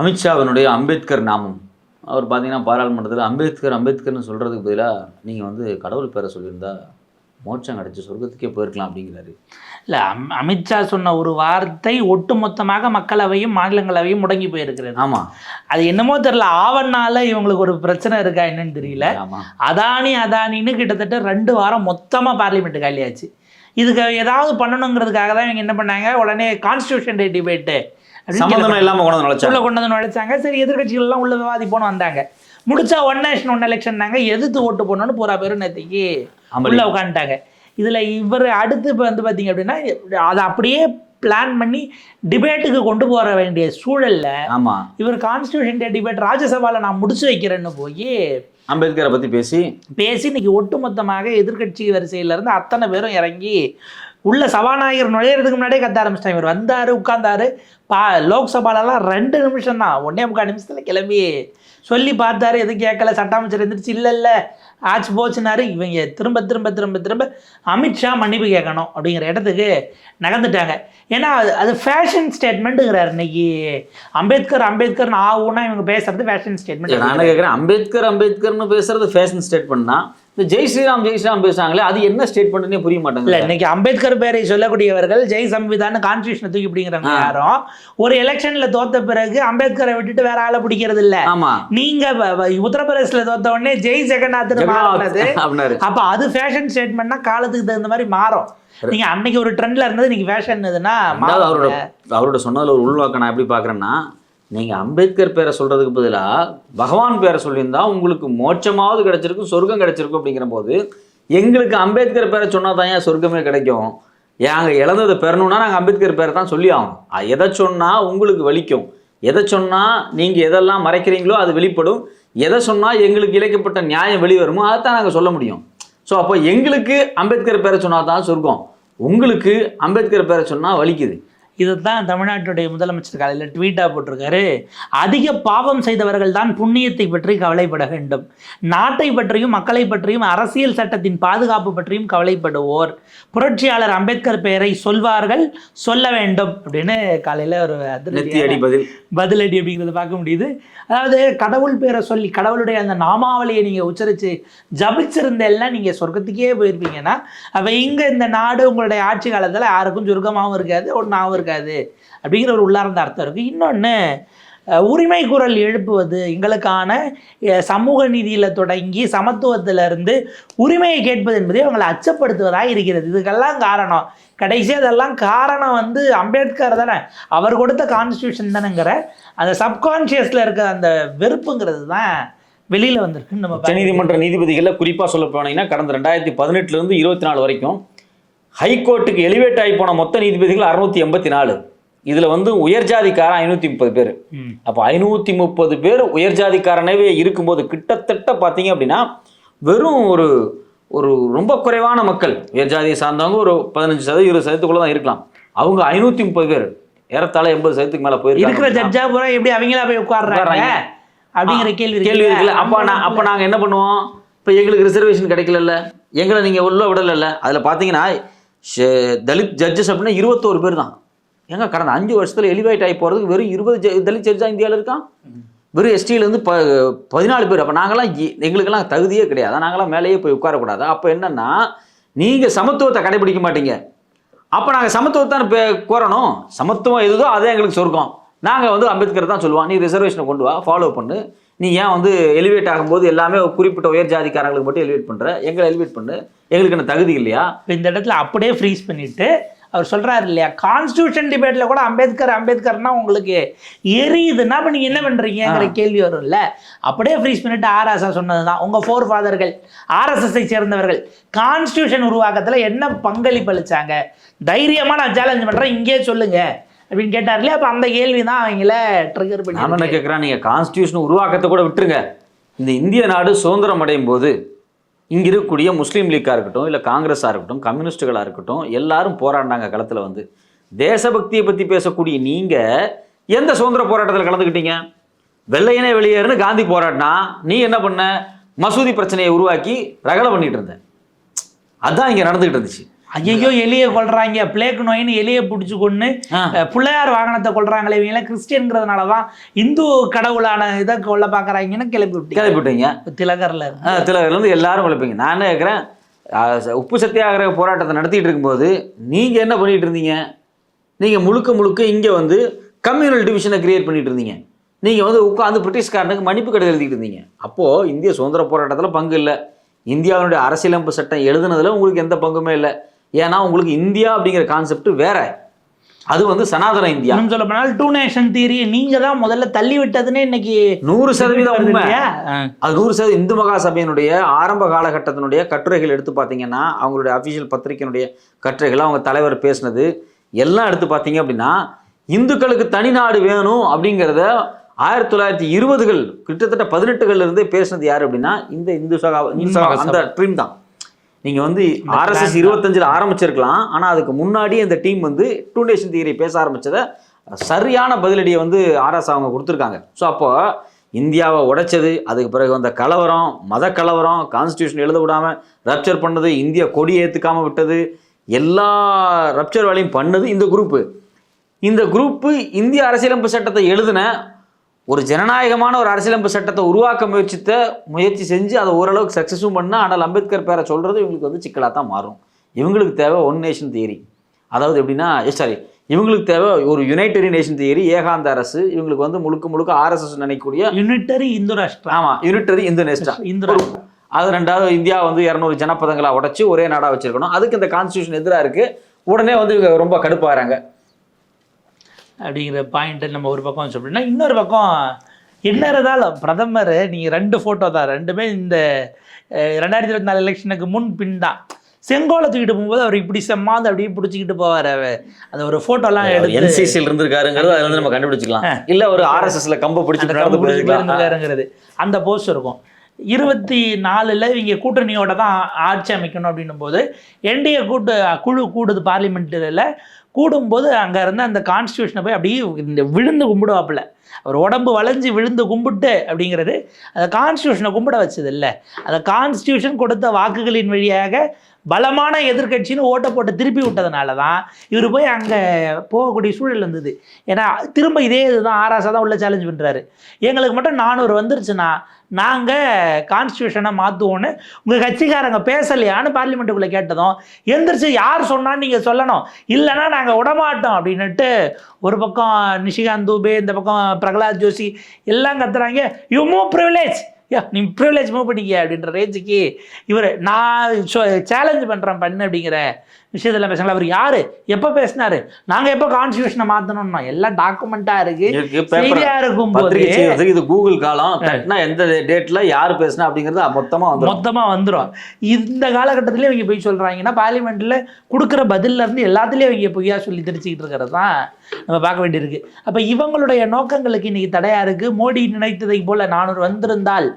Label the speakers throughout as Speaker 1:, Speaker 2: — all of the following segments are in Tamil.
Speaker 1: அமித்ஷாவினுடைய அம்பேத்கர் நாமம். அவர் பார்த்தீங்கன்னா பாராளுமன்றத்தில் அம்பேத்கர் அம்பேத்கர்னு சொல்கிறதுக்கு பதிலாக நீங்கள் வந்து கடவுள் பேரை சொல்லியிருந்தா மோட்சம் கிடச்சி சொர்க்கத்துக்கே போயிருக்கலாம் அப்படிங்கிறாரு.
Speaker 2: இல்லை அம் அமித்ஷா சொன்ன ஒரு வார்த்தை ஒட்டுமொத்தமாக மக்களவையும் மாநிலங்களவையும் முடங்கி போயிருக்கிறது.
Speaker 1: ஆமாம்
Speaker 2: அது என்னமோ தெரியல ஆவணால இவங்களுக்கு ஒரு பிரச்சனை இருக்கா என்னன்னு தெரியல. அதானி அதானின்னு கிட்டத்தட்ட ரெண்டு வாரம் மொத்தமாக பார்லிமெண்ட் காலியாச்சு. இதுக்கு ஏதாவது பண்ணணுங்கிறதுக்காக தான் இவங்க என்ன பண்ணாங்க உடனே கான்ஸ்டியூஷன் டே டிபேட்டு
Speaker 1: சம்மந்தம் இல்லாமல் கொண்டு வந்து நுழைச்சாங்க.
Speaker 2: உள்ள கொண்டு வந்து நுழைச்சாங்க. சரி எதிர்கட்சிகள் எல்லாம் உள்ள விவாதிப்போன்னு வந்தாங்க. முடிச்சா ஒன் நேஷன் ஒன் எலெக்ஷன் நாங்க எதிர்த்து ஓட்டு போடணும்னு பூரா பேரும் நேற்றுக்கு. உள்ள உட்காந்துட்டாங்க இதுல இவர் அடுத்து இப்போ வந்து பார்த்தீங்க அப்படின்னா அதை அப்படியே பிளான் பண்ணி டிபேட்டுக்கு கொண்டு போற வேண்டிய சூழல்ல
Speaker 1: ஆமாம்
Speaker 2: இவர் கான்ஸ்டியூஷன் டே டிபேட் ராஜ்யசபால நான் முடிச்சு வைக்கிறேன்னு போய்
Speaker 1: அம்பேத்கரை பற்றி பேசி
Speaker 2: பேசி இன்னைக்கு ஒட்டுமொத்தமாக எதிர்க்கட்சி வரிசையில இருந்து அத்தனை பேரும் இறங்கி உள்ள சபாநாயகர் நுழையிறதுக்கு முன்னாடியே கத்த ஆரம்பிச்சிட்டாங்க இவர் வந்தாரு உட்கார்ந்தாரு. பா லோக்சபாலெல்லாம் ரெண்டு நிமிஷம் தான் ஒன்னே முக்கால் நிமிஷத்துல கிளம்பி. சொல்லி பார்த்தாரு எதுவும் கேட்கல. சட்டாமைச்சர் எந்திரிச்சு இல்லை இல்லை ஆச்சு போச்சுனாரு இவங்க திரும்ப திரும்ப திரும்ப திரும்ப அமித்ஷா மன்னிப்பு கேட்கணும். அப்படிங்கிற இடத்துக்கு நகர்ந்துட்டாங்க. ஏன்னா அது அது ஃபேஷன் ஸ்டேட்மெண்ட்டுங்கிறார் இன்னைக்கு. அம்பேத்கர் அம்பேத்கர்னு ஆகும்னா இவங்க பேசுறது ஃபேஷன் ஸ்டேட்மெண்ட்
Speaker 1: நான் கேட்குறேன்? அம்பேத்கர் அம்பேத்கர்னு பேசுறது ஃபேஷன் ஸ்டேட்மெண்ட் தான். இந்த ஜெய் ஸ்ரீராம் ஜெய் ஸ்ரீராம் பேசுறாங்களே அது என்ன ஸ்டேட்மெண்ட்னே புரிய
Speaker 2: இல்ல
Speaker 1: மாட்டேங்குது
Speaker 2: இன்னைக்கு அம்பேத்கர் பேரை சொல்லக்கூடியவர்கள் ஜெய் சம்விதான் கான்ஸ்டியூஷனை தூக்கி பிடிக்கிறவங்க
Speaker 1: ஆ.
Speaker 2: யாரும். ஒரு எலெக்ஷன்ல தோத்த பிறகு அம்பேத்கரை விட்டுட்டு வேற ஆளை பிடிக்கிறது இல்ல.
Speaker 1: ஆமா.
Speaker 2: நீங்க உத்தரப்பிரதேசல தோத்த உடனே ஜெய் ஜெகநாத் அப்ப அது ஃபேஷன் ஸ்டேட்மெண்ட்னா காலத்துக்கு தகுந்த மாதிரி மாறும். நீங்க அன்னைக்கு ஒரு ட்ரெண்ட்ல இருந்தது இன்னைக்கு ஃபேஷன்
Speaker 1: அவரோட அவரோட சொன்னதுல ஒரு உள்வாக்க நான் எப்படி பார்க்குறேன்னா நீங்கள் அம்பேத்கர் பேரை சொல்கிறதுக்கு பதிலாக பகவான் பேரை சொல்லியிருந்தா உங்களுக்கு மோட்சமாவது கிடச்சிருக்கும் சொர்க்கம் கிடச்சிருக்கும் அப்படிங்கிற போது எங்களுக்கு அம்பேத்கர் பேரை சொன்னால் தான் ஏன் சொர்க்கமே கிடைக்கும்? நாங்க இழந்ததை பெறணும்னா நாங்கள் அம்பேத்கர் பேரை தான் சொல்லி ஆகணும். எதை சொன்னால் உங்களுக்கு வலிக்கும்? எதை சொன்னால் நீங்கள் எதெல்லாம் மறைக்கிறீங்களோ அது வெளிப்படும். எதை சொன்னால் எங்களுக்கு இழைக்கப்பட்ட நியாயம் வெளிவருமோ அதை தான் நாங்கள் சொல்ல முடியும். ஸோ அப்போ எங்களுக்கு அம்பேத்கர் பேரை சொன்னால் தான் சொர்க்கம். உங்களுக்கு அம்பேத்கர் பேரை சொன்னால் வலிக்குது.
Speaker 2: இதைத்தான் தமிழ்நாட்டுடைய முதலமைச்சர் காலையில் ட்வீட்டாக போட்டிருக்காரு. அதிக பாவம் செய்தவர்கள் தான் புண்ணியத்தை பற்றி கவலைப்பட வேண்டும். நாட்டை பற்றியும் மக்களை பற்றியும் அரசியல் சட்டத்தின் பாதுகாப்பு பற்றியும் கவலைப்படுவோர். புரட்சியாளர் அம்பேத்கர் பெயரை சொல்வார்கள் சொல்ல வேண்டும் அப்படின்னு காலையில் ஒரு
Speaker 1: பதில்.
Speaker 2: பதிலடி அப்படிங்கிறத பார்க்க முடியுது. அதாவது கடவுள் பேரை சொல்லி கடவுளுடைய அந்த நாமாவளியை நீங்கள் உச்சரித்து ஜபிச்சிருந்தெல்லாம் நீங்கள் சொர்க்கத்துக்கே போயிருப்பீங்கன்னா அப்போ இங்கே இந்த நாடு உங்களுடைய ஆட்சி காலத்தில் யாருக்கும் சுருக்கமாகவும் இருக்காது ஒன்றாகவும் இருக்காது. அப்படிங்கிற ஒரு உள்ளார்ந்த அர்த்தம் இருக்குது இன்னொன்று உரிமை குரல் எழுப்புவது எங்களுக்கான சமூக நீதியில் தொடங்கி சமத்துவத்திலிருந்து உரிமையை கேட்பது என்பதை அவங்களை அச்சப்படுத்துவதாக இருக்கிறது. இதுக்கெல்லாம் காரணம். கடைசி அதெல்லாம் காரணம் வந்து அம்பேத்கர் தானே. அவர் கொடுத்த கான்ஸ்டியூஷன் தானேங்கிற அந்த சப்கான்ஷியஸில் இருக்கிற அந்த வெறுப்புங்கிறது தான் வெளியில் வந்திருக்கு நம்ம
Speaker 1: உச்சநீதிமன்ற நீதிபதிகளில் குறிப்பாக சொல்ல போனீங்கன்னா கடந்த ரெண்டாயிரத்தி பதினெட்டுலேருந்து இருபத்தி நாலு வரைக்கும் ஹைகோர்ட்டுக்கு எலிவேட் ஆகி போன மொத்த நீதிபதிகள் அறுநூத்தி எண்பத்தி நாலு. இதில் வந்து உயர்ஜாதிக்காரன் ஐநூற்றி முப்பது பேர். அப்போ ஐநூற்றி முப்பது பேர் உயர்ஜாதிக்காரனவே இருக்கும்போது கிட்டத்தட்ட பார்த்தீங்க அப்படின்னா வெறும் ஒரு ஒரு ரொம்ப குறைவான மக்கள் உயர்ஜாதியை சார்ந்தவங்க ஒரு பதினஞ்சு சதவீதம் இருபது சதவீதத்துக்குள்ள தான் இருக்கலாம். அவங்க ஐநூற்றி முப்பது பேர். ஏறத்தாழ எண்பது சதவீதத்துக்கு மேலே
Speaker 2: இருக்கிற
Speaker 1: போயிருக்காங்க
Speaker 2: ஜட்ஜா பூரா எப்படி அவங்களா போய் உட்கார்றாங்க?
Speaker 1: உட்கார்றாங்க.
Speaker 2: அப்படிங்கிற கேள்வி
Speaker 1: கேள்வி இருக்குல்ல. அப்போ நான் அப்போ நாங்கள் என்ன பண்ணுவோம்? இப்போ எங்களுக்கு ரிசர்வேஷன் கிடைக்கலல்ல? எங்களை நீங்கள் உள்ள விடலைல்ல? அதில் பார்த்தீங்கன்னா தலித் ஜட்ஜஸ் அப்படின்னா இருபத்தோரு பேர் தான் ஏங்க கடந்த அஞ்சு வருஷத்தில் எலிவேட் ஆகி போகிறதுக்கு வெறும் இருபது தலித் ஜட்ஜாக இந்தியாவில் இருக்கான் வெறும் எஸ்டியிலேருந்து ப பதினாலு பேர். அப்போ நாங்களாம் எங்களுக்கெல்லாம் தகுதியே கிடையாது. நாங்களாம் மேலேயே போய் உட்காரக்கூடாது. அப்போ என்னென்னா நீங்கள் சமத்துவத்தை கடைபிடிக்க மாட்டீங்க. அப்போ நாங்கள் சமத்துவத்தான் பே கோரணும்? சமத்துவம் எதுதோ அதே எங்களுக்கு சொர்க்கம். நாங்கள் வந்து அம்பேத்கர் தான் சொல்லுவோம். நீ ரிசர்வேஷனை கொண்டு வா ஃபாலோ பண்ணு. நீ ஏன் வந்து எலிவேட் ஆகும்போது எல்லாமே குறிப்பிட்ட உயர் ஜாதிக்காரங்களுக்கு மட்டும் எலிவேட் பண்ணுற எங்களை எலிவேட் பண்ணு. எங்களுக்கு என்ன தகுதி இல்லையா?
Speaker 2: இப்ப இந்த இடத்துல அப்படியே ஃப்ரீஸ் பண்ணிட்டு அவர் சொல்றாரு இல்லையா கான்ஸ்டியூஷன் டிபேட்ல கூட அம்பேத்கர் அம்பேத்கர்னா உங்களுக்கு எரியுதுன்னா அப்ப நீங்க என்ன பண்றீங்கிற கேள்வி வரும்ல. அப்படியே ஃப்ரீஸ் பண்ணிட்டு ஆர்எஸ்ஆ சொன்னதுதான். உங்க ஃபோர் ஃபாதர்கள் ஆர்எஸ்எஸ்ஐ சேர்ந்தவர்கள் கான்ஸ்டியூஷன் உருவாக்கத்துல என்ன பங்களிப்பு அளிச்சாங்க? தைரியமா நான் சேலஞ்ச் பண்றேன் இங்கே சொல்லுங்க. அப்படின்னு கேட்டார் இல்லையா அந்த கேள்வி தான் அவங்கள ட்ரிகர்
Speaker 1: நான் என்ன கேட்குறேன் நீங்கள் கான்ஸ்டியூஷன் உருவாக்கத்தை கூட விட்டுருங்க. இந்த இந்திய நாடு சுதந்திரம் அடையும் போது இங்கே இருக்கக்கூடிய முஸ்லீம் லீக்காக இருக்கட்டும் இல்லை காங்கிரஸாக இருக்கட்டும் கம்யூனிஸ்ட்டுகளாக இருக்கட்டும் எல்லாரும் போராடினாங்க களத்தில் வந்து. தேசபக்தியை பற்றி பேசக்கூடிய நீங்கள் எந்த சுதந்திர போராட்டத்தில் கலந்துக்கிட்டீங்க? வெள்ளையனே வெளியேறுன்னு காந்தி போராடினா நீ என்ன பண்ண? மசூதி பிரச்சனையை உருவாக்கி ரகலை பண்ணிகிட்டு இருந்த. அதுதான் இங்கே நடந்துக்கிட்டு இருந்துச்சு.
Speaker 2: ஐயோ எலியை கொல்றாங்க. பிளேக் நோயின்னு எலியை பிடிச்சி கொண்டு. பிள்ளையார் வாகனத்தை கொல்றாங்களே இவங்க கிறிஸ்டியன்கிறதுனால தான் இந்து கடவுளான இதை கொல்ல பார்க்குறாங்கன்னு கிளப்பி விட்டீங்க.
Speaker 1: கேள்விப்பட்டீங்க
Speaker 2: திலகரில் இருந்து.
Speaker 1: திலகர்லேருந்து எல்லாரும் குழப்பீங்க. நான் என்ன கேட்குறேன் உப்பு சத்தியாகிரக போராட்டத்தை நடத்திட்டு இருக்கும்போது நீங்கள் என்ன பண்ணிட்டு இருந்தீங்க? நீங்கள் முழுக்க முழுக்க இங்கே வந்து கம்யூனல் டிவிஷனை கிரியேட் பண்ணிட்டு இருந்தீங்க. நீங்கள் வந்து உட்காந்து பிரிட்டிஷ்காரனுக்கு மன்னிப்பு கடிதம் எழுதிட்டு இருந்தீங்க. அப்போது இந்திய சுதந்திர போராட்டத்தில் பங்கு இல்லை. இந்தியாவினுடைய அரசியலமைப்பு சட்டம் எழுதுனதுல உங்களுக்கு எந்த பங்குமே இல்லை. ஏன்னா உங்களுக்கு இந்தியா அப்படிங்கிற கான்செப்ட் வேற. அது வந்து சனாதன இந்தியா.
Speaker 2: சொல்ல போனால் டூ நேஷன் தியரி நீங்க தான் முதல்ல தள்ளி விட்டதுன்னு இன்னைக்கு
Speaker 1: நூறு சதவீதம் உண்மை. அது நூறு சதவீதம் இந்து மகா சபையினுடைய ஆரம்ப காலகட்டத்தினுடைய கட்டுரைகள் எடுத்து பார்த்தீங்கன்னா அவங்களுடைய அஃபிஷியல் பத்திரிகையினுடைய கட்டுரைகள் அவங்க தலைவர் பேசினது எல்லாம் எடுத்து பார்த்தீங்க அப்படின்னா இந்துக்களுக்கு தனி நாடு வேணும் அப்படிங்கிறத ஆயிரத்தி தொள்ளாயிரத்தி இருபதுகள் கிட்டத்தட்ட பதினெட்டுகள்ல இருந்தே பேசினது யார் அப்படின்னா இந்த இந்து சகா அந்த ட்ரீம் தான். நீங்க வந்து ஆர்எஸ்எஸ் இருபத்தஞ்சில் ஆரம்பிச்சிருக்கலாம். ஆனா அதுக்கு முன்னாடி இந்த டீம் வந்து டூ நேஷன் தியரி பேச ஆரம்பிச்சதை சரியான பதிலடியை வந்து ஆர்எஸ் அவங்க கொடுத்துருக்காங்க. ஸோ அப்போ இந்தியாவை உடைச்சது அதுக்கு பிறகு வந்த கலவரம் மத கலவரம் கான்ஸ்டியூஷன் எழுத விடாம ரப்சர் பண்ணது இந்திய கொடி ஏத்துக்காம விட்டது எல்லா ரப்சர் வேலையும் பண்ணது இந்த குரூப்பு இந்த குரூப்பு இந்திய அரசியலமைப்பு சட்டத்தை எழுதின ஒரு ஜனநாயகமான ஒரு அரசியலமைப்பு சட்டத்தை உருவாக்க முயற்சித்த முயற்சி செஞ்சு அதை ஓரளவுக்கு சக்ஸஸும் பண்ணா ஆனால் அம்பேத்கர் பேரை சொல்றது இவங்களுக்கு வந்து சிக்கலாக தான் மாறும். இவங்களுக்கு தேவை ஒன் நேஷன் தியரி அதாவது எப்படின்னா சாரி இவங்களுக்கு தேவை ஒரு யுனைடரி நேஷன் தியரி ஏகாந்த அரசு. இவங்களுக்கு வந்து முழுக்க முழுக்க ஆர்எஸ்எஸ் நினைக்கக்கூடிய
Speaker 2: யுனிட்டரி இந்து ராஷ்டிரா
Speaker 1: ஆமா யுனிட்டரி இந்து நேஸ்டா
Speaker 2: இந்து
Speaker 1: அது ரெண்டாவது இந்தியா வந்து இரநூறு ஜனப்பதங்களா உடைச்சு ஒரே நாடா வச்சிருக்கணும். அதுக்கு இந்த கான்ஸ்டியூஷன் எதிராக இருக்கு. உடனே வந்து இவங்க ரொம்ப கடுப்பாகிறாங்க
Speaker 2: அப்படிங்கிற பாயிண்ட்டை நம்ம ஒரு பக்கம் சொல்லிட்டோம்னா இன்னொரு பக்கம் என்ன இருந்தாலும் பிரதமர் நீங்கள் ரெண்டு ஃபோட்டோ தான் ரெண்டுமே இந்த ரெண்டாயிரத்தி இருபத்தி நாலு எலெக்ஷனுக்கு முன் பின் தான். செங்கோலை தூக்கிட்டு போகும்போது அவர் இப்படி செம்மாந்து அப்படியே பிடிச்சிக்கிட்டு போவார் அந்த ஒரு ஃபோட்டோலாம் எடுத்து
Speaker 1: என்சிசியில் இருந்திருக்காருங்கிறது அதுல இருந்து நம்ம கண்டுபிடிச்சிக்கலாம். இல்ல ஒரு ஆர்எஸ்எஸ்ல கம்ப பிடிச்சி
Speaker 2: கம்பு பிடிச்சி
Speaker 1: போயிருக்கலாம்.
Speaker 2: போயிருந்துருக்காருங்கிறது அந்த போஸ்ட் இருக்கும். இருபத்தி நாலில் இவங்க கூட்டணியோட தான் ஆட்சி அமைக்கணும் அப்படின்னும் போது என்டிஏ கூட்டு குழு கூடுது பார்லிமெண்ட்டில் கூடும்போது அங்கே இருந்த அந்த கான்ஸ்டியூஷனை போய் அப்படியே இந்த விழுந்து கும்பிடுவாப்புல. அவர் உடம்பு வளைஞ்சு விழுந்து கும்பிட்டு அப்படிங்கிறது அந்த கான்ஸ்டியூஷனை கும்பிட வச்சது இல்லை அந்த கான்ஸ்டியூஷன் கொடுத்த வாக்குகளின் வழியாக பலமான எதிர்க்கட்சின்னு ஓட்டை போட்டு திருப்பி விட்டதுனால தான் இவர் போய் அங்கே போகக்கூடிய சூழல் இருந்தது. ஏன்னா திரும்ப இதே இதுதான் ஆராசா தான் உள்ள சேலஞ்ச் பண்ணுறாரு எங்களுக்கு மட்டும் நானூறு வந்துருச்சுன்னா நாங்கள் கான்ஸ்டியூஷனை மாற்றுவோன்னு உங்கள் கட்சிக்காரங்க பேசலையான்னு பார்லிமெண்ட்டுக்குள்ளே கேட்டதும் எந்திரிச்சு யார் சொன்னான்னு நீங்கள் சொல்லணும். இல்லைன்னா நாங்கள் விடமாட்டோம் அப்படின்னுட்டு ஒரு பக்கம் நிஷிகாந்த் தூபே இந்த பக்கம் பிரகலாத் ஜோஷி எல்லாம் கத்துறாங்க. யூ மூவ் ப்ரிவிலேஜ் யா நீ ப்ரிவிலேஜ் மூவ் பண்ணிக்க அப்படின்ற ரேஞ்சுக்கு இவர் நான் சேலஞ்ச் பண்ணுறேன் பண்ணு அப்படிங்கிற விஷயத்தில் பேசுங்களா அவர் யார்? எப்போ பேசினாரு? நாங்கள் எப்போ கான்ஸ்டியூஷனை மாற்றணும்னா எல்லாம் டாக்குமெண்ட்டாக
Speaker 1: இருக்கு,
Speaker 2: செய்தியாக
Speaker 1: செய்வதற்கு இது கூகுள் காலம். எந்த டேட்ல யார் பேசுனா அப்படிங்கிறது மொத்தமா வந்துடும்
Speaker 2: மொத்தமாக வந்துடும் இந்த காலகட்டத்திலே இவங்க போய் சொல்கிறாங்கன்னா பார்லிமெண்ட்டில் கொடுக்குற பதில்ல இருந்து எல்லாத்துலேயும் இவங்க பொய்யா சொல்லி தெரிச்சுக்கிட்டு இருக்கிறது தான் நம்ம பார்க்க வேண்டியிருக்கு. அப்போ இவங்களுடைய நோக்கங்களுக்கு இன்னைக்கு தடையா இருக்கு. மோடி நினைத்ததை போல நானூறு வந்திருந்தால்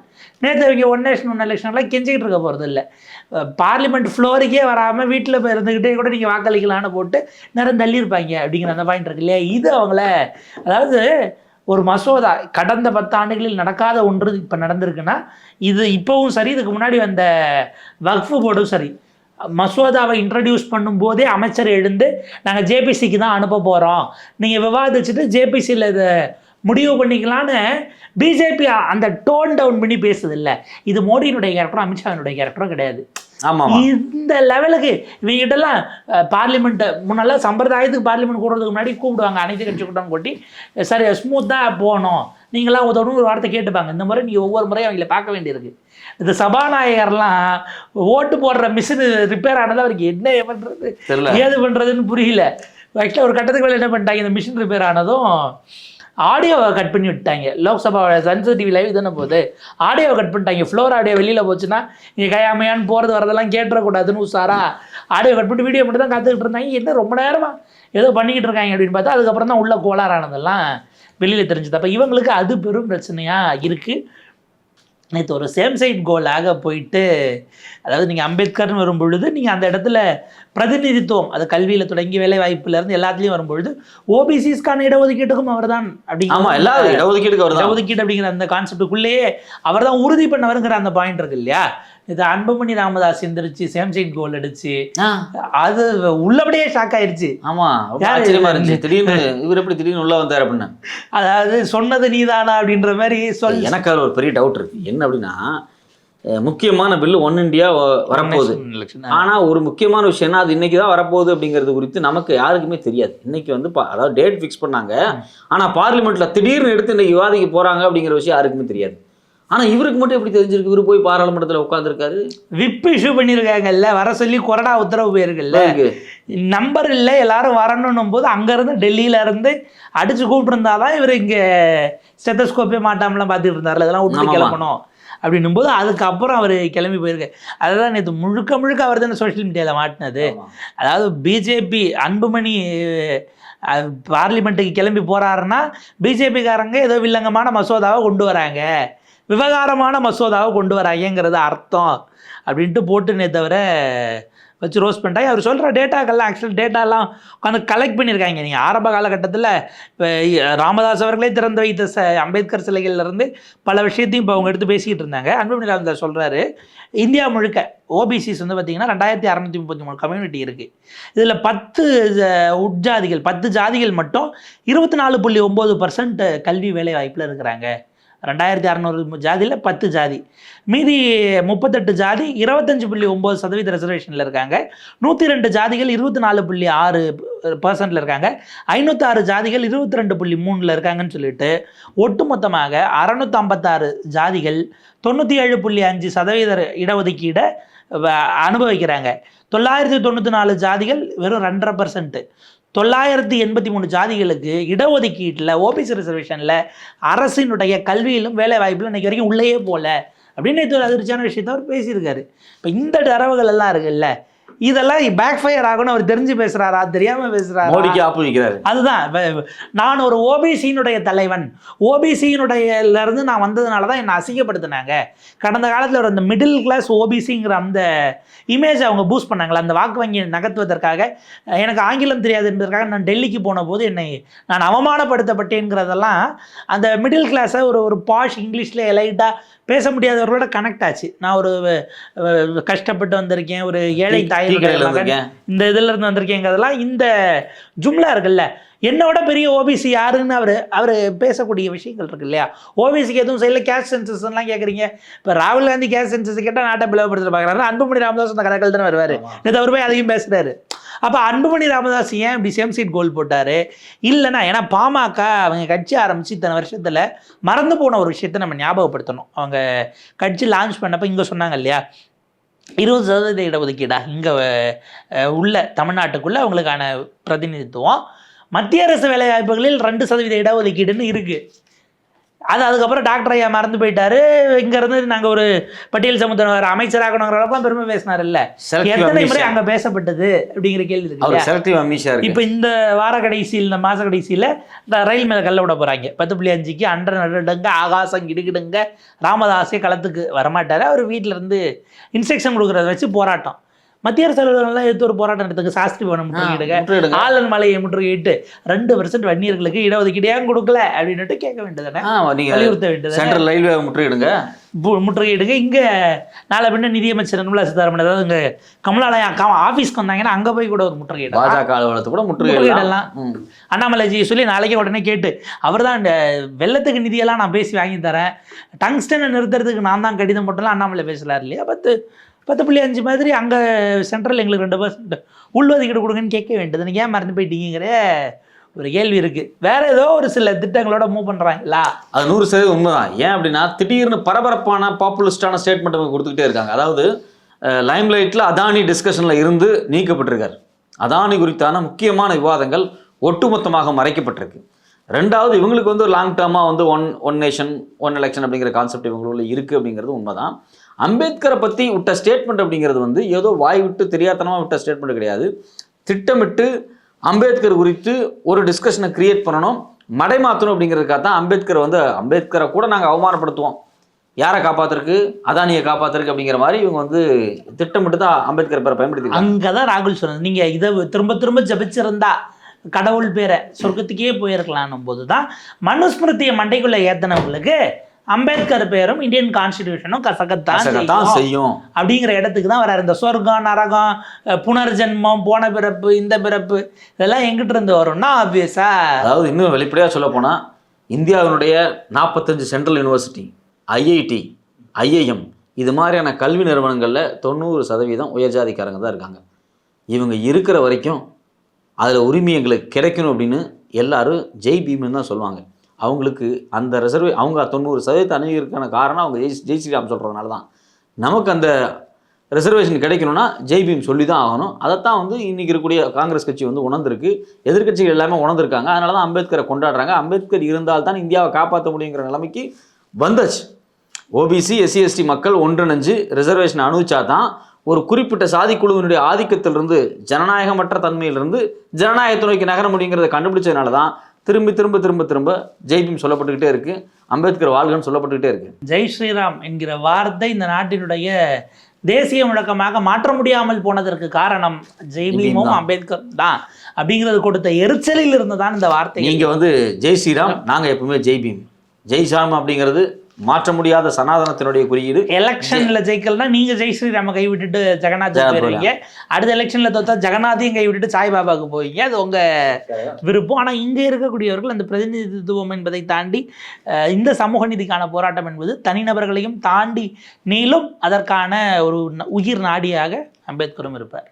Speaker 2: நேற்று இங்கே ஒன் நேஷன் ஒன் எலெக்ஷன்லாம் கெஞ்சிக்கிட்டு இருக்க போகிறது இல்லை. பார்லிமெண்ட் ஃப்ளோருக்கே வராமல் வீட்டில் போய் இருந்துக்கிட்டே கூட நீங்கள் வாக்களிக்கலான்னு போட்டு நேரம் தள்ளியிருப்பாங்க அப்படிங்கிற அந்த பாயிண்ட் இருக்கு இல்லையா? இது அவங்கள அதாவது ஒரு மசோதா கடந்த பத்து ஆண்டுகளில் நடக்காத ஒன்று இப்போ நடந்திருக்குன்னா இது இப்போவும் சரி இதுக்கு முன்னாடி வந்த வக்ஃபு போர்டும் சரி. மசோதாவை இன்ட்ரடியூஸ் பண்ணும்போதே அமைச்சர் எழுந்து நாங்கள் ஜேபிசிக்கு தான் அனுப்ப போகிறோம் நீங்கள் விவாதிச்சுட்டு ஜேபிசியில் இதை முடிவு பண்ணிக்கலான்னு பிஜேபி அந்த டோன் டவுன் பண்ணி பேசுது இல்லை இது மோடியினுடைய கேரக்டரும் அமித்ஷாவினுடைய கேரக்டரும் கிடையாது.
Speaker 1: ஆமா ஆமா.
Speaker 2: இந்த லெவலுக்கு இவங்ககிட்டலாம் பார்லிமெண்ட் முன்னெல்லாம் சம்பிரதாயத்துக்கு பார்லிமெண்ட் கூடுறதுக்கு முன்னாடி கூப்பிடுவாங்க. அனைத்து கட்சி கூட்டம் கொட்டி சரி ஸ்மூத்தாக போகணும். நீங்களாம் உதவணும் ஒரு வார்த்தை கேட்டுப்பாங்க. இந்த முறை நீங்கள் ஒவ்வொரு முறையும் அவங்கள பார்க்க வேண்டியிருக்கு. இந்த சபாநாயகர்லாம் ஓட்டு போடுற மிஷின் ரிப்பேர் ஆனது அவருக்கு என்ன பண்ணுறது ஏது பண்ணுறதுன்னு புரியல. ஆக்சுவலாக ஒரு கட்டத்துக்கு மேலே என்ன பண்ணிட்டாங்க? இந்த மிஷின் ரிப்பேர் ஆனதும் ஆடியோவை கட் பண்ணி விட்டாங்க லோக்சபா சன்சர் டிவி லைவ் தானே போகுது. ஆடியோவை கட் பண்ணிட்டாங்க. ஃப்ளோர் ஆடியோ வெளியில் போச்சுன்னா நீங்கள் கையாமையான்னு போகிறது வரதெல்லாம் கேட்டுறக்கூடாதுன்னு உஷாரா ஆடியோ கட் பண்ணி வீடியோ மட்டும் தான் காத்துக்கிட்டு இருந்தாங்க. என்ன ரொம்ப நேரமாக ஏதோ பண்ணிக்கிட்டு இருக்காங்க அப்படின்னு பார்த்தா அதுக்கப்புறம் தான் உள்ள கோளாறானதெல்லாம் வெளியில் தெரிஞ்சுது. அப்போ இவங்களுக்கு அது பெரும் பிரச்சனையாக இருக்குது நேற்று ஒரு சேம் சைட் கோலாக போயிட்டு அதாவது நீங்கள் அம்பேத்கர்னு வரும் பொழுது நீங்கள் அந்த இடத்துல பிரதிநிதித்துவம் அது கல்வியில் தொடங்கி வேலை வாய்ப்புலேருந்து எல்லாத்துலேயும் வரும்பொழுது ஓபிசிஸ்க்கான இடஒதுக்கீட்டுக்கும் அவர் தான்
Speaker 1: ஆமா எல்லாரும் இடஒதுக்கீடுக்கு வருதான்
Speaker 2: இடஒதுக்கீடு அப்படிங்கிற அந்த கான்செப்டுக்குள்ளேயே அவர் தான் உறுதி பண்ணவருங்கிற அந்த பாயிண்ட் இருக்கு இல்லையா? இது அன்புமணி ராமதாஸ் எந்திரிச்சு சேம்சைன் கோல் அடிச்சு. அது உள்ளபடியே ஷாக் ஆயிருச்சு.
Speaker 1: ஆமா ஆச்சரியமா? இருந்துச்சு. திடீர்னு இவர் எப்படி திடீர்னு உள்ள வந்தார் அப்படின்னு.
Speaker 2: அதாவது சொன்னது நீதானா அப்படின்ற மாதிரி சொல்
Speaker 1: எனக்கு அதுல ஒரு பெரிய டவுட் இருக்கு. என்ன அப்படின்னா முக்கியமான பில்லு ஒன் வ- வரப்போகுது. ஆனா ஒரு முக்கியமான விஷயம்னா அது இன்னைக்கு தான் வரப்போகுது அப்படிங்கிறது குறித்து நமக்கு யாருக்குமே தெரியாது. இன்னைக்கு வந்து அதாவது டேட் ஃபிக்ஸ் பண்ணாங்க. ஆனா பார்லிமெண்ட்ல திடீர்னு எடுத்து இன்னைக்கு விவாதிக்க போறாங்க அப்படிங்கிற விஷயம் யாருக்குமே தெரியாது. ஆனா இவருக்கு மட்டும் எப்படி தெரிஞ்சிருக்கு? இவரு போய் பாராளுமன்றத்துல உட்காந்துருக்காரு
Speaker 2: விப் இஷ்யூ பண்ணியிருக்காங்கல்ல வர சொல்லி கொரோனா உத்தரவு போயிருக்குல்ல? நம்பர் இல்லை எல்லாரும் வரணும் போது அங்கேருந்து டெல்லியில இருந்து அடிச்சு கூப்பிட்டுருந்தாதான் இவர் இங்கே ஸ்டெத்தஸ்கோப்பே மாட்டாமலாம் பார்த்துட்டு இருந்தார்ல இதெல்லாம் விட்டு. கிளம்பணும் அப்படின்னும் போது அதுக்கப்புறம் அவர் கிளம்பி போயிருக்கு. அதுதான் நேற்று முழுக்க முழுக்க அவர் தானே சோஷியல் மீடியாவில் மாட்டினது. அதாவது பிஜேபி அன்புமணி பார்லிமெண்ட்டுக்கு கிளம்பி போறாருன்னா பிஜேபிக்காரங்க ஏதோ வில்லங்கமான மசோதாவை கொண்டு வராங்க. விவகாரமான மசோதாவை கொண்டு வராங்கங்கிறது அர்த்தம் அப்படின்ட்டு போட்டுனே தவிர வச்சு ரோஸ் பண்ணிட்டாங்க அவர் சொல்கிற டேட்டாக்கெல்லாம் ஆக்சுவல் டேட்டாலாம் உட்காந்து கலெக்ட் பண்ணியிருக்காங்க நீங்கள் ஆரம்ப காலகட்டத்தில் இப்போ ராமதாஸ் அவர்களே திறந்து வைத்த ச அம்பேத்கர் சிலைகள்லேருந்து பல விஷயத்தையும் இப்போ அவங்க எடுத்து பேசிக்கிட்டு இருந்தாங்க. அன்புமணி ராமதாஸ் சொல்கிறாரு இந்தியா முழுக்க ஓபிசிஸ் வந்து பார்த்திங்கன்னா ரெண்டாயிரத்தி அறநூற்றி முப்பத்தி மூணு கம்யூனிட்டி இருக்குது இதில் பத்து உட்ஜாதிகள் பத்து ஜாதிகள் மட்டும் இருபத்தி நாலு புள்ளி ஒம்பது பர்சன்ட் கல்வி வேலை வாய்ப்பில் இருக்கிறாங்க. ரெண்டாயிரத்தி அறநூறு ஜாதியில் பத்து ஜாதி. மீதி முப்பத்தெட்டு ஜாதி இருபத்தஞ்சு புள்ளி ஒம்பது சதவீத ரிசர்வேஷனில் இருக்காங்க. நூற்றி ரெண்டு ஜாதிகள் இருபத்தி நாலு புள்ளி ஆறு பர்சன்டில் இருக்காங்க. ஐநூற்றாறு ஜாதிகள் இருபத்தி ரெண்டு புள்ளி மூணில் இருக்காங்கன்னு சொல்லிட்டு ஒட்டுமொத்தமாக அறநூற்றம்பத்தாறு ஜாதிகள் தொண்ணூற்றி ஏழு புள்ளி அஞ்சு சதவீத இடஒதுக்கீடை வ- அனுபவிக்கிறாங்க. தொள்ளாயிரத்தி தொண்ணூற்றி நாலு ஜாதிகள் வெறும் ரெண்டரை பர்சன்ட்டு தொள்ளாயிரத்தி எண்பத்தி மூணு ஜாதிகளுக்கு இடஒதுக்கீட்டில் ஓபிசி ரிசர்வேஷனில் அரசினுடைய கல்வியிலும் வேலை வாய்ப்பிலும் இன்னைக்கு வரைக்கும் உள்ளேயே போகல அப்படின்னு நேற்று ஒரு அதிர்ச்சியான விஷயத்த அவர் பேசியிருக்காரு. இப்போ இந்த தரவுகள் எல்லாம் இருக்குல்ல இதெல்லாம் பேக் ஃபயர் ஆகணும் அவர் தெரிஞ்சு பேசுறாரா? தெரியாம பேசுறாரா?
Speaker 1: மோடிக்கு ஆப்பு வைக்கிறாரு
Speaker 2: அதுதான். நான் ஒரு ஓபிசியினுடைய தலைவன். ஓபிசியினுடைய இருந்து நான் வந்ததுனால தான் என்னை அசிங்கப்படுத்தினாங்க. கடந்த காலத்தில் ஒரு அந்த மிடில் கிளாஸ் ஓபிசிங்கிற அந்த இமேஜ் அவங்க பூஸ்ட் பண்ணாங்களா அந்த வாக்கு வங்கி நகர்த்துவதற்காக. எனக்கு ஆங்கிலம் தெரியாது என்பதற்காக நான் டெல்லிக்கு போன போது என்னை நான் அவமானப்படுத்தப்பட்டேங்கிறதெல்லாம் அந்த மிடில் கிளாஸை ஒரு ஒரு பாஷ் இங்கிலீஷில் எலைட்டாக பேச முடியாதவர்களோட கனெக்ட் ஆச்சு. நான் ஒரு கஷ்டப்பட்டு வந்திருக்கேன் ஒரு ஏழை தாய். இந்த இதுல இருந்து வந்திருக்கேங்கிறதெல்லாம் இந்த ஜும்லா இருக்குல்ல என்னோட பெரிய ஓபிசி யாருன்னு அவர் அவர் பேசக்கூடிய விஷயங்கள் இருக்கு இல்லையா? ஓபிசிக்கு எதுவும் செய்யல கேஷ் சென்சஸ்லாம் கேட்குறீங்க இப்போ ராகுல் காந்தி கேஷ் சென்சஸ் கேட்டால் நாட்டை பிளவுபடுத்த பார்க்குறாரு அன்புமணி ராமதாஸ் அந்த கதைகள் தானே வருவார். நேற்று அவர் போய் அதையும் பேசுறாரு. அப்போ அன்புமணி ராமதாஸ் ஏன் இப்படி சேம் சீட் கோல் போட்டார்? இல்லைன்னா ஏன்னா பாமக அவங்க கட்சி ஆரம்பித்து இத்தனை வருஷத்தில் மறந்து போன ஒரு விஷயத்தை நம்ம ஞாபகப்படுத்தணும். அவங்க கட்சி லான்ச் பண்ணப்போ இங்கே சொன்னாங்க இல்லையா? இருபது சதவீத இடஒதுக்கீடா? இங்கே உள்ள தமிழ்நாட்டுக்குள்ளே அவங்களுக்கான பிரதிநிதித்துவம். மத்திய அரசு வேலைவாய்ப்புகளில் ரெண்டு சதவீத இடஒதுக்கீடுன்னு இருக்குது அது அதுக்கப்புறம் டாக்டர் ஐயா மறந்து போயிட்டாரு. இங்கேருந்து நாங்கள் ஒரு பட்டியல் சமுத்திரம் அமைச்சராகணுங்கிற அளவுக்குலாம் பெருமை பேசினார் இல்ல? எத்தனை முறை அங்கே பேசப்பட்டது அப்படிங்கிற கேள்வி இருக்கு இப்போ இந்த வார கடைசியில் இந்த மாத கடைசியில் இந்த ரயில் மேலே கல்ல விட போகிறாங்க பத்து புள்ளி அஞ்சுக்கு அண்டர் நடுடுங்க ஆகாசம் கிடுகிடுங்க. ராமதாஸே களத்துக்கு வரமாட்டார். அவர் வீட்டில் இருந்து இன்ஸ்ட்ரக்ஷன் கொடுக்குறத வச்சு போராட்டம். மத்திய அரசு அலுவலகம்லாம் எடுத்து ஒரு போராட்டம் நடத்துக்கு சாஸ்திரி பவனம் முற்றுகையிடுங்க. ஆளன் மலையை முற்றுகையிட்டு ரெண்டு பர்சன்ட் வன்னியர்களுக்கு இடஒதுக்கீடு ஏன் கொடுக்கல அப்படின்னுட்டு கேட்க வேண்டியதானே வலியுறுத்த வேண்டியது
Speaker 1: சென்ட்ரல் ரயில்வே முற்றுகையிடுங்க.
Speaker 2: முற்றுகையிடுங்க. இங்கே நாளை பின்ன நிதியமைச்சர் நிர்மலா சீதாராமன் ஏதாவது இங்கே கமலாலயம் ஆஃபீஸ்க்கு வந்தாங்கன்னா அங்கே போய் கூட ஒரு முற்றுகையிடலாம்.
Speaker 1: பாஜக அலுவலகத்தை கூட முற்றுகையிடலாம்.
Speaker 2: அண்ணாமலைஜி சொல்லி நாளைக்கே உடனே கேட்டு அவர் தான் இந்த வெள்ளத்துக்கு நிதியெல்லாம் நான் பேசி வாங்கி தரேன். டங்ஸ்டனை நிறுத்துறதுக்கு நான் தான் கடிதம் போட்டலாம் அண்ணாமலை பேசலார் இல்லையா? பத்து பத்து புள்ளி அஞ்சு மாதிரி அங்கே சென்ட்ரல் எங்களுக்கு ரெண்டு பர்சன்ட் உள்ஒதுக்கீடு கொடுங்கன்னு கேட்க வேண்டியது. நீங்கள் ஏன் மறந்து போயிட்டீங்கிற ஒரு கேள்வி இருக்குது வேற ஏதோ ஒரு சில திட்டங்களோட மூவ் பண்ணுறாங்களா
Speaker 1: அது நூறு சதவீதம் உண்மைதான். ஏன் அப்படின்னா திடீர்னு பரபரப்பான பாப்புலிஸ்டான ஸ்டேட்மெண்ட் அவங்க கொடுத்துக்கிட்டே இருக்காங்க. அதாவது லைம்லைட்டில் அதானி டிஸ்கஷனில் இருந்து நீக்கப்பட்டிருக்கார். அதானி குறித்தான முக்கியமான விவாதங்கள் ஒட்டுமொத்தமாக மறைக்கப்பட்டிருக்கு. ரெண்டாவது இவங்களுக்கு வந்து லாங் டேர்மாக வந்து one one nation one election அப்படிங்கிற கான்செப்ட் இவங்களுள்ள இருக்குது அப்படிங்கிறது உண்மைதான். அம்பேத்கரை பற்றி விட்ட ஸ்டேட்மெண்ட் அப்படிங்கிறது வந்து ஏதோ வாய் விட்டு தெரியாதனமாக விட்ட ஸ்டேட்மெண்ட் கிடையாது. திட்டமிட்டு அம்பேத்கர் குறித்து ஒரு டிஸ்கஷனை கிரியேட் பண்ணணும் மடைமாற்றணும் அப்படிங்கிறதுக்காக தான் அம்பேத்கர் வந்து அம்பேத்கரை கூட நாங்கள் அவமானப்படுத்துவோம். யாரை காப்பாத்துறதுக்கு? அதானியை காப்பாத்துறதுக்கு அப்படிங்கிற மாதிரி இவங்க வந்து திட்டமிட்டு தான் அம்பேத்கர் பேரை பயன்படுத்தி
Speaker 2: அங்கே தான் ராகுல் சொன்னது நீங்கள் இதை திரும்ப திரும்ப ஜபிச்சிருந்தா கடவுள் பேரை சொர்க்கத்துக்கே போயிருக்கலான்னும் போது தான் மனுஸ்மிருதியை மண்டைக்குள்ளே ஏற்றினவங்களுக்கு அம்பேத்கர் பேரும் இந்தியன் கான்ஸ்டிடியூஷனும் கசகத்தான் செய்யும். அப்படிங்கிற இடத்துக்கு தான் வராரு. இந்த சொர்க்கம் நரகம் புனர்ஜென்மம் போன பிறப்பு இந்த பிறப்பு இதெல்லாம் எங்கிட்ட இருந்து வரும்னா ஆப்வியஸா
Speaker 1: அதாவது இன்னும் வெளிப்படையாக சொல்ல போனால் இந்தியாவினுடைய நாற்பத்தஞ்சு சென்ட்ரல் யூனிவர்சிட்டி ஐஐடி ஐஐஎம் இது மாதிரியான கல்வி நிறுவனங்களில் தொண்ணூறு சதவீதம் உயர்ஜாதிக்காரங்க தான் இருக்காங்க. இவங்க இருக்கிற வரைக்கும் அதில் உரிமை எங்களுக்கு கிடைக்கணும் அப்படின்னு எல்லாரும் ஜெய் பீம்னு தான் சொல்லுவாங்க. அவங்களுக்கு அந்த ரிசர்வே அவங்க தொண்ணூறு சதவீதத்தை அணுகிறதுக்கான காரணம் அவங்க ஜெய் ஜெய் ஸ்ரீராம் சொல்கிறதுனால தான் நமக்கு அந்த ரிசர்வேஷன் கிடைக்கணும்னா ஜெய்பீம் சொல்லி தான் ஆகணும். அதைத்தான் வந்து இன்றைக்கி இருக்கக்கூடிய காங்கிரஸ் கட்சி வந்து உணர்ந்திருக்கு. எதிர்க்கட்சிகள் எல்லாமே உணர்ந்திருக்காங்க. அதனால தான் அம்பேத்கரை கொண்டாடுறாங்க. அம்பேத்கர் இருந்தால் தான் இந்தியாவை காப்பாற்ற முடியுங்கிற நிலைமைக்கு வந்தாச்சு. ஓபிசி எஸ்சி எஸ்டி மக்கள் ஒன்றிணைஞ்சு ரிசர்வேஷன் அனுபவிச்சா தான் ஒரு குறிப்பிட்ட சாதி குழுவினுடைய ஆதிக்கத்திலிருந்து ஜனநாயகமற்ற தன்மையிலிருந்து ஜனநாயகத்தை நோக்கி நகர முடியுங்கிறத கண்டுபிடிச்சதுனால தான் திரும்பி திரும்ப திரும்ப திரும்ப ஜெய்பீம் சொல்லப்பட்டுக்கிட்டே இருக்கு. அம்பேத்கர் வாழ்கன்னு சொல்லப்பட்டுக்கிட்டே இருக்கு.
Speaker 2: ஜெய் ஸ்ரீராம் என்கிற வார்த்தை இந்த நாட்டினுடைய தேசிய முழக்கமாக மாற்ற முடியாமல் போனதற்கு காரணம் ஜெய்பீமும்
Speaker 1: தான்.
Speaker 2: அம்பேத்கர் தான். அப்படிங்கிறது கொடுத்த எரிச்சலில் இருந்து தான் இந்த வார்த்தை.
Speaker 1: நீங்க வந்து ஜெய் ஸ்ரீராம் நாங்க எப்பவுமே ஜெய்பீம் ஜெய் சாம் அப்படிங்கிறது மாற்ற முடியாத சனாதனத்தினுடைய குறியீடு.
Speaker 2: எலெக்ஷன்ல ஜெயிக்கலனா நீங்க ஜெய் ஸ்ரீராம கை விட்டுட்டு ஜெகநாத் போயிருவீங்க அடுத்த எலெக்ஷன்ல தோத்தா ஜெகநாதையும் கை விட்டுட்டு சாய்பாபாவுக்கு போவீங்க. அது உங்க விருப்பம். ஆனா இங்க இருக்கக்கூடியவர்கள் அந்த பிரதிநிதித்துவம் என்பதை தாண்டி அஹ், இந்த சமூக நீதிக்கான போராட்டம் என்பது தனிநபர்களையும் தாண்டி நீளும் அதற்கான ஒரு உயிர் நாடியாக அம்பேத்கரும் இருப்பார்.